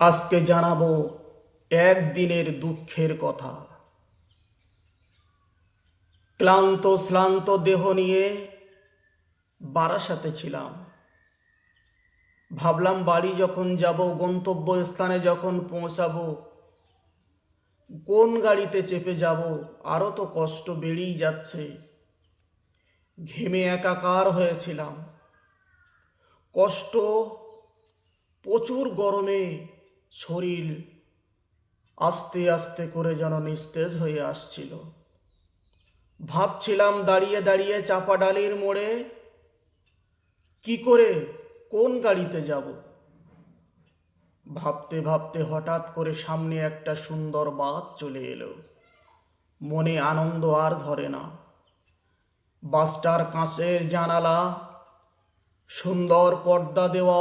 আজকে জানাব একদিনের দুঃখের কথা। ক্লান্ত, শ্লান্ত দেহ নিয়ে বারাসাতে ছিলাম। ভাবলাম বাড়ি যখন যাব গন্তব্য স্থানে যখন পৌঁছাবো, কোন গাড়িতে চেপে যাব আরও তো কষ্ট বেড়েই যাচ্ছে। ঘেমে একাকার হয়েছিলাম। কষ্ট প্রচুর গরমে শরীর আস্তে আস্তে করে যেন নিস্তেজ হয়ে আসছিল। ভাবছিলাম দাঁড়িয়ে দাঁড়িয়ে চাপা ডালির মোড়ে কি করে, কোন গাড়িতে যাব? ভাবতে ভাবতে হঠাৎ করে সামনে একটা সুন্দর বাস চলে এলো। মনে আনন্দ আর ধরে না। বাসটার কাঁচের জানালা, সুন্দর পর্দা দেওয়া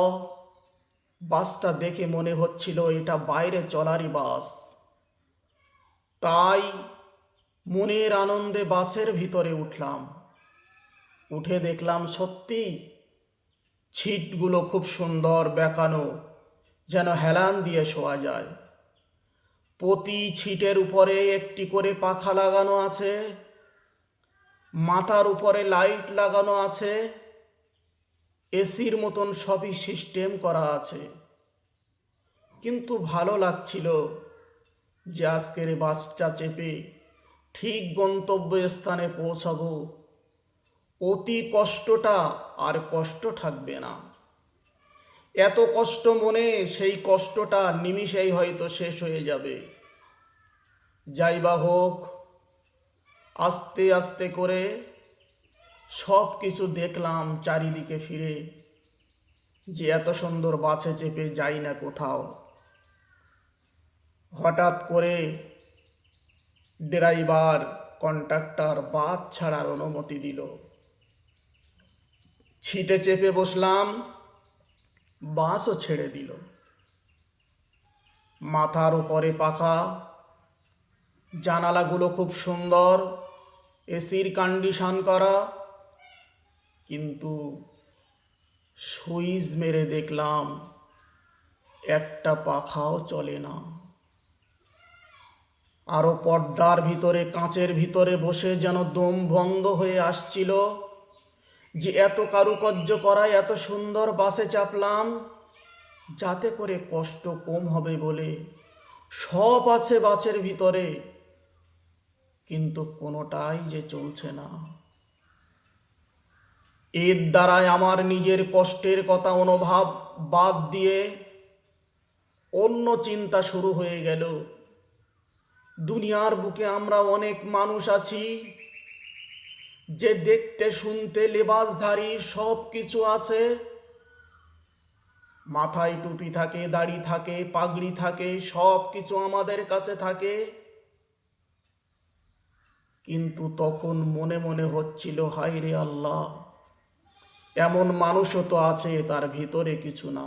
বাসটা দেখে মনে হচ্ছিল এটা বাইরে চলারই বাস। তাই মনের আনন্দে বাসের ভিতরে উঠলাম। উঠে দেখলাম সত্যি ছিটগুলো খুব সুন্দর বেঁকানো, যেন হেলান দিয়ে শোয়া যায়। প্রতি ছিটের উপরে একটি করে পাখা লাগানো আছে, মাথার উপরে লাইট লাগানো আছে এসির মতন সবই সিস্টেম করা আছে। কিন্তু ভালো লাগছিল যে আজকের বাসটা চেপে ঠিক গন্তব্য স্থানে পৌঁছাবো। অতি কষ্টটা আর কষ্ট থাকবে না। এত কষ্ট মনে সেই কষ্টটা নিমিষেই হয়তো শেষ হয়ে যাবে। যাই বা হোক, আস্তে আস্তে করে সব কিছু দেখলাম চারিদিকে ফিরে, যে এত সুন্দর বাসে চেপে যাই না কোথাও। হঠাৎ করে ড্রাইভার কন্ট্রাক্টর বাস ছাড়ার অনুমতি দিল। ছিটে চেপে বসলাম, বাসও ছেড়ে দিল। মাথার উপরে পাখা, জানালাগুলো খুব সুন্দর, এসির কন্ডিশন করা কিন্তু সুইচ মেরে দেখলাম একটা পাখাও চলে না। আরও পর্দার ভিতরে, কাঁচের ভিতরে বসে যেন দম বন্ধ হয়ে আসছিল যে এত কারুকার্য করায়, এত সুন্দর বাসে চাপলাম, যাতে করে কষ্ট কম হবে বলে। সব আছে বাসের ভিতরে, কিন্তু কোনোটাই যে চলছে না। এর দ্বারাই আমার নিজের কষ্টের কথা অনুভব বাদ দিয়ে অন্য চিন্তা শুরু হয়ে গেল। দুনিয়ার বুকে আমরা অনেক মানুষ আছি যে দেখতে, শুনতে, লেবাসধারী সব কিছু আছে। মাথায় টুপি থাকে, দাড়ি থাকে, পাগড়ি থাকে সব কিছু আমাদের কাছে থাকে। কিন্তু তখন মনে মনে হচ্ছিল হায় রে আল্লাহ! এমন মানুষও তো আছে তার ভিতরে কিছু না।